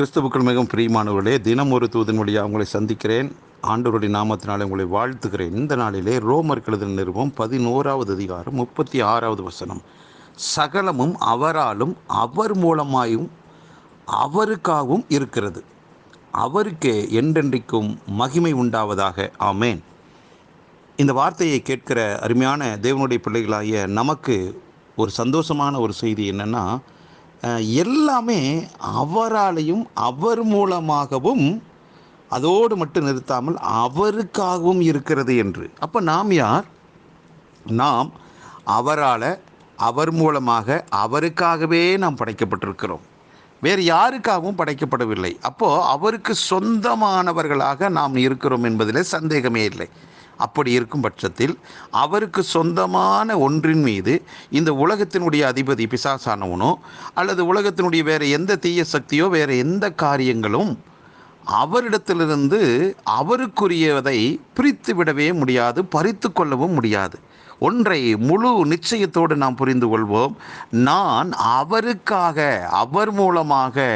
கிறிஸ்துவுக்குள் மிகவும் பிரியமானவர்களே தினம் ஒரு தூதன் வழியாக உங்களை சந்திக்கிறேன். ஆண்டவருடைய நாமத்தினாலே உங்களை வாழ்த்துகிறேன். இந்த நாளிலே ரோமர் கழுதல் நிறுவம் பதினோராவது அதிகாரம் முப்பத்தி ஆறாவது வசனம். சகலமும் அவராலும் அவர் மூலமாயும் அவருக்காகவும் இருக்கிறது. அவருக்கே என்றென்றைக்கும் மகிமை உண்டாவதாக. ஆமேன். இந்த வார்த்தையை கேட்கிற அருமையான தேவனுடைய பிள்ளைகளாகிய நமக்கு ஒரு சந்தோஷமான ஒரு செய்தி என்னென்னா எல்லாமே அவராலையும் அவர் மூலமாகவும் அதோடு மட்டும் நிறுத்தாமல் அவருக்காகவும் இருக்கிறது என்று. அப்போ நாம் யார்? நாம் அவரால் அவர் மூலமாக அவருக்காகவே நாம் படைக்கப்பட்டிருக்கிறோம். வேறு யாருக்காகவும் படைக்கப்படவில்லை. அப்போது அவருக்கு சொந்தமானவர்களாக நாம் இருக்கிறோம் என்பதில் சந்தேகமே இல்லை. அப்படி இருக்கும் பட்சத்தில் அவருக்கு சொந்தமான ஒன்றின் மீது இந்த உலகத்தினுடைய அதிபதி பிசாசானவனோ அல்லது உலகத்தினுடைய வேறு எந்த தீய சக்தியோ வேறு எந்த காரியங்களும் அவரிடத்திலிருந்து அவருக்குரியதை பிரித்து விடவே முடியாது பறித்து கொள்ளவும் முடியாது. ஒன்றை முழு நிச்சயத்தோடு நாம் புரிந்து கொள்வோம். நான் அவருக்காக அவர் மூலமாக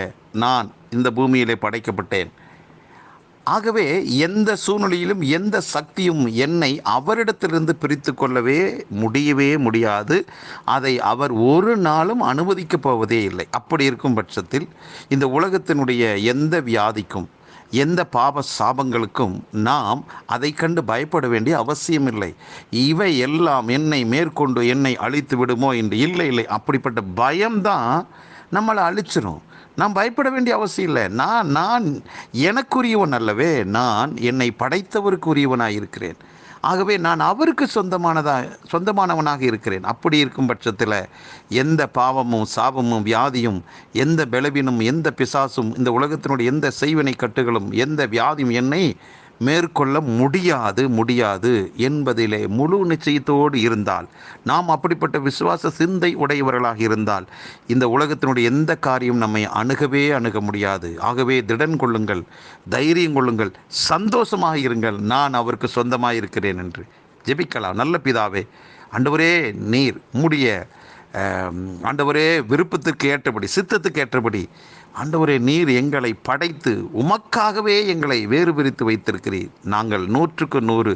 நான் இந்த பூமியிலே படைக்கப்பட்டேன். ஆகவே எந்த சூழ்நிலையிலும் எந்த சக்தியும் என்னை அவரிடத்திலிருந்து பிரித்து கொள்ளவே முடியவே முடியாது. அதை அவர் ஒரு நாளும் அனுமதிக்கப் போவதே இல்லை. அப்படி இருக்கும் பட்சத்தில் இந்த உலகத்தினுடைய எந்த வியாதிக்கும் எந்த பாப சாபங்களுக்கும் நாம் அதை கண்டு பயப்பட வேண்டிய அவசியமில்லை இவை எல்லாம் என்னை மேற்கொண்டு என்னை அழித்து விடுமோ என்று இல்லை இல்லை. அப்படிப்பட்ட பயம்தான் நம்மளை அழிச்சிரும். நான் பயப்பட வேண்டிய அவசியம் இல்லை. நான் நான் எனக்குரியவன் அல்லவே நான் என்னை படைத்தவருக்குரியவனாக இருக்கிறேன். ஆகவே நான் அவருக்கு சொந்தமானதாக சொந்தமானவனாக இருக்கிறேன். அப்படி இருக்கும் பட்சத்தில் எந்த பாவமும் சாபமும் வியாதியும் எந்த பலவீனம் எந்த பிசாசும் இந்த உலகத்தினுடைய எந்த செய்வினை கட்டுகளும் எந்த வியாதியும் என்னை மேற்கொள்ள முடியாது முடியாது என்பதிலே முழு நிச்சயத்தோடு இருந்தால் நாம் அப்படிப்பட்ட விசுவாச சிந்தை உடையவர்களாக இருந்தால் இந்த உலகத்தினுடைய எந்த காரியம் நம்மை அணுகவே அணுக முடியாது. ஆகவே திடன் கொள்ளுங்கள் தைரியம் கொள்ளுங்கள் சந்தோஷமாக இருங்கள். நான் அவருக்கு சொந்தமாக இருக்கிறேன் என்று ஜெபிக்கலாம். நல்ல பிதாவே அன்றுவரே நீர் மூடிய ஆண்டவரே விருப்பத்திற்கு ஏற்றபடி சித்தத்துக்கு ஏற்றபடி ஆண்டவரே நீர் எங்களை படைத்து உமக்காகவே எங்களை வேறு பிரித்து வைத்திருக்கிறீர். நாங்கள் நூற்றுக்கு நூறு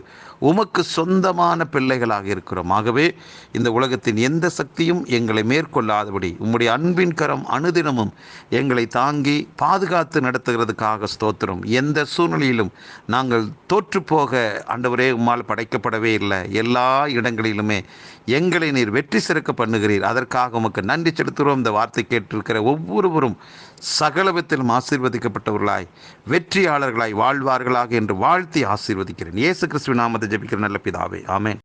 உமக்கு சொந்தமான பிள்ளைகளாக இருக்கிறோம். ஆகவே இந்த உலகத்தின் எந்த சக்தியும் எங்களை மேற்கொள்ளாதபடி உம்முடைய அன்பின் கரம் அனுதினமும் எங்களை தாங்கி பாதுகாத்து நடத்துகிறதுக்காக ஸ்தோத்திரம். எந்த சூழ்நிலையிலும் நாங்கள் தோற்றுப்போக ஆண்டவரே உம்மால் படைக்கப்படவே இல்லை. எல்லா இடங்களிலுமே எங்களை நீர் வெற்றி சிறக்க பண்ணுகிறீர். அதற்காக உமக்கு நன்றி செலுத்துகிறோம். இந்த வார்த்தை கேட்டிருக்கிற ஒவ்வொருவரும் சகலவத்திலும் ஆசீர்வதிக்கப்பட்டவர்களாய் வெற்றியாளர்களாய் வாழ்வார்களாக என்று வாழ்த்தி ஆசீர்வதிக்கிறேன். இயேசு கிறிஸ்துவ நாமத்தை ஜபிக்கிற நல்ல பிதாவே. ஆமேன்.